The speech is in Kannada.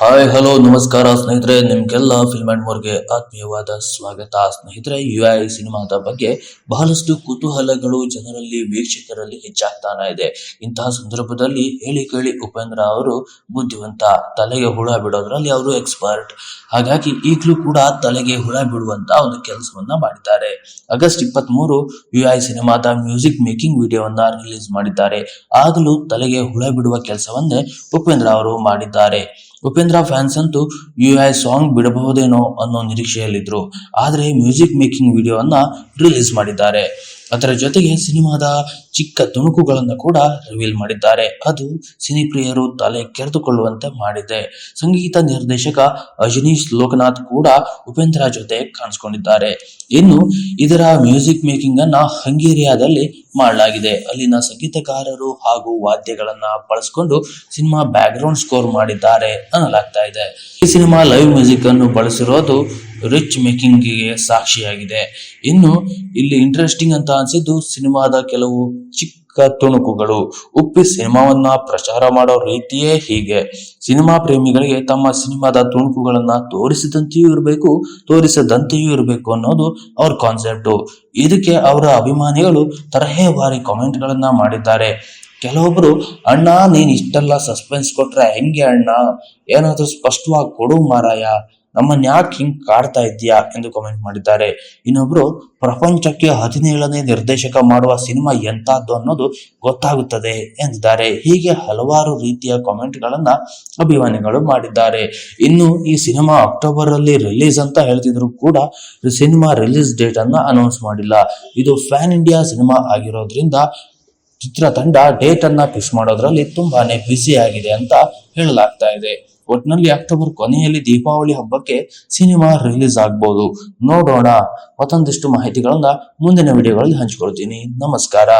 ಹಾಯ್ ಹಲೋ ನಮಸ್ಕಾರ ಸ್ನೇಹಿತರೆ, ನಿಮ್ಗೆಲ್ಲ ಫಿಲ್ಮ್ ಅಂಡ್ ಮೋರ್ಗೆ ಆತ್ಮೀಯವಾದ ಸ್ವಾಗತ. ಸ್ನೇಹಿತರೆ ಯು ಐ ಸಿನಿಮಾದ ಬಗ್ಗೆ ಬಹಳಷ್ಟು ಕುತೂಹಲಗಳು ಜನರಲ್ಲಿ, ವೀಕ್ಷಕರಲ್ಲಿ ಹೆಚ್ಚಾಗ್ತಾನೆ ಇದೆ. ಇಂತಹ ಸಂದರ್ಭದಲ್ಲಿ ಹೇಳಿ ಕೇಳಿ ಉಪೇಂದ್ರ ಅವರು ಬುದ್ಧಿವಂತ, ತಲೆಗೆ ಹುಳ ಬಿಡೋದ್ರಲ್ಲಿ ಅವರು ಎಕ್ಸ್ಪರ್ಟ್ ಹಾಗಾಗಿ ಈಗಲೂ ಕೂಡ ತಲೆಗೆ ಹುಳ ಬಿಡುವಂತ ಒಂದು ಕೆಲಸವನ್ನ ಮಾಡಿದ್ದಾರೆ. ಆಗಸ್ಟ್ ಇಪ್ಪತ್ತ್ ಮೂರು ಯು ಐ ಸಿನಿಮಾದ ಮ್ಯೂಸಿಕ್ ಮೇಕಿಂಗ್ ವಿಡಿಯೋವನ್ನ ರಿಲೀಸ್ ಮಾಡಿದ್ದಾರೆ. ಆಗಲೂ ತಲೆಗೆ ಹುಳ ಬಿಡುವ ಕೆಲಸವನ್ನೇ ಉಪೇಂದ್ರ ಅವರು ಮಾಡಿದ್ದಾರೆ. ಉಪೇಂದ್ರ ಫ್ಯಾನ್ಸ್ ಅಂತೂ ಯು ಐ ಸಾಂಗ್ ಬಿಡಬಹುದೇನೋ ಅನ್ನೋ ನಿರೀಕ್ಷೆಯಲ್ಲಿದ್ರು. ಆದರೆ ಮ್ಯೂಸಿಕ್ ಮೇಕಿಂಗ್ ವಿಡಿಯೋವನ್ನು ರಿಲೀಸ್ ಮಾಡಿದ್ದಾರೆ. ಅದರ ಜೊತೆಗೆ ಸಿನಿಮಾದ ಚಿಕ್ಕ ತುಣುಕುಗಳನ್ನು ಕೂಡ ರಿವೀಲ್ ಮಾಡಿದ್ದಾರೆ. ಅದು ಸಿನಿಪ್ರಿಯರು ತಲೆ ಕೆರೆದುಕೊಳ್ಳುವಂತೆ ಮಾಡಿದೆ. ಸಂಗೀತ ನಿರ್ದೇಶಕ ಅಜನೀಶ್ ಲೋಕನಾಥ್ ಕೂಡ ಉಪೇಂದ್ರ ಜೊತೆ ಕಾಣಿಸ್ಕೊಂಡಿದ್ದಾರೆ. ಇನ್ನು ಇದರ ಮ್ಯೂಸಿಕ್ ಮೇಕಿಂಗ್ ಅನ್ನ ಹಂಗೇರಿಯಾದಲ್ಲಿ ಮಾಡಲಾಗಿದೆ. ಅಲ್ಲಿನ ಸಂಗೀತಕಾರರು ಹಾಗೂ ವಾದ್ಯಗಳನ್ನ ಬಳಸಿಕೊಂಡು ಸಿನಿಮಾ ಬ್ಯಾಕ್ ಗ್ರೌಂಡ್ ಸ್ಕೋರ್ ಮಾಡಿದ್ದಾರೆ ಅನ್ನಲಾಗ್ತಾ ಇದೆ. ಈ ಸಿನಿಮಾ ಲೈವ್ ಮ್ಯೂಸಿಕ್ ಅನ್ನು ಬಳಸಿರೋದು ರಿಚ್ ಮೇಕಿಂಗ್ಗೆ ಸಾಕ್ಷಿಯಾಗಿದೆ. ಇನ್ನು ಇಲ್ಲಿ ಇಂಟ್ರೆಸ್ಟಿಂಗ್ ಅಂತ ಅನ್ಸಿದ್ದು ಸಿನಿಮಾದ ಕೆಲವು ಚಿಕ್ಕ ತುಣುಕುಗಳು. ಉಪ್ಪಿ ಸಿನಿಮಾವನ್ನ ಪ್ರಚಾರ ಮಾಡೋ ರೀತಿಯೇ ಹೀಗೆ. ಸಿನಿಮಾ ಪ್ರೇಮಿಗಳಿಗೆ ತಮ್ಮ ಸಿನಿಮಾದ ತುಣುಕುಗಳನ್ನ ತೋರಿಸಿದಂತೆಯೂ ಇರಬೇಕು, ತೋರಿಸದಂತೆಯೂ ಇರಬೇಕು ಅನ್ನೋದು ಅವ್ರ ಕಾನ್ಸೆಪ್ಟು ಇದಕ್ಕೆ ಅವರ ಅಭಿಮಾನಿಗಳು ತರಹೇವಾರಿ ಕಾಮೆಂಟ್ ಗಳನ್ನ ಮಾಡಿದ್ದಾರೆ. ಕೆಲವೊಬ್ರು, ಅಣ್ಣ, ನೀನ್ ಇಷ್ಟೆಲ್ಲ ಸಸ್ಪೆನ್ಸ್ ಕೊಟ್ರೆ ಹೆಂಗೆ ಅಣ್ಣ? ಏನಾದ್ರೂ ಸ್ಪಷ್ಟವಾಗಿ ಕೊಡು ಮಾರಾಯ. ನಮ್ಮನ್ನ ಯಾಕೆ ಹಿಂಗ್ ಕಾಡ್ತಾ ಇದ್ಯಾ ಎಂದು ಕಾಮೆಂಟ್ ಮಾಡಿದ್ದಾರೆ. ಇನ್ನೊಬ್ರು, ಪ್ರಪಂಚಕ್ಕೆ ಹದಿನೇಳನೇ ನಿರ್ದೇಶಕ ಮಾಡುವ ಸಿನಿಮಾ ಎಂತಾದ್ದು ಅನ್ನೋದು ಗೊತ್ತಾಗುತ್ತದೆ ಎಂದಿದ್ದಾರೆ. ಹೀಗೆ ಹಲವಾರು ರೀತಿಯ ಕಾಮೆಂಟ್ ಗಳನ್ನ ಅಭಿಮಾನಿಗಳು ಮಾಡಿದ್ದಾರೆ. ಇನ್ನು ಈ ಸಿನಿಮಾ ಅಕ್ಟೋಬರ್ ಅಲ್ಲಿ ರಿಲೀಸ್ ಅಂತ ಹೇಳ್ತಿದ್ರು ಕೂಡ ಸಿನಿಮಾ ರಿಲೀಸ್ ಡೇಟ್ ಅನ್ನ ಅನೌನ್ಸ್ ಮಾಡಿಲ್ಲ. ಇದು ಫ್ಯಾನ್ ಇಂಡಿಯಾ ಸಿನಿಮಾ ಆಗಿರೋದ್ರಿಂದ ಚಿತ್ರತಂಡ ಡೇಟ್ ಅನ್ನ ಫಿಕ್ಸ್ ಮಾಡೋದ್ರಲ್ಲಿ ತುಂಬಾನೇ ಬ್ಯುಸಿ ಆಗಿದೆ ಅಂತ ಹೇಳಲಾಗ್ತಾ ಇದೆ. ಒಟ್ನಲ್ಲಿ ಅಕ್ಟೋಬರ್ ಕೊನೆಯಲ್ಲಿ ದೀಪಾವಳಿ ಹಬ್ಬಕ್ಕೆ ಸಿನಿಮಾ ರಿಲೀಸ್ ಆಗ್ಬೋದು. ನೋಡೋಣ ಮತ್ತೊಂದಿಷ್ಟು ಮಾಹಿತಿಗಳನ್ನ ಮುಂದಿನ ವಿಡಿಯೋಗಳಲ್ಲಿ ಹಂಚಿಕೊಳ್ತೀನಿ. ನಮಸ್ಕಾರ.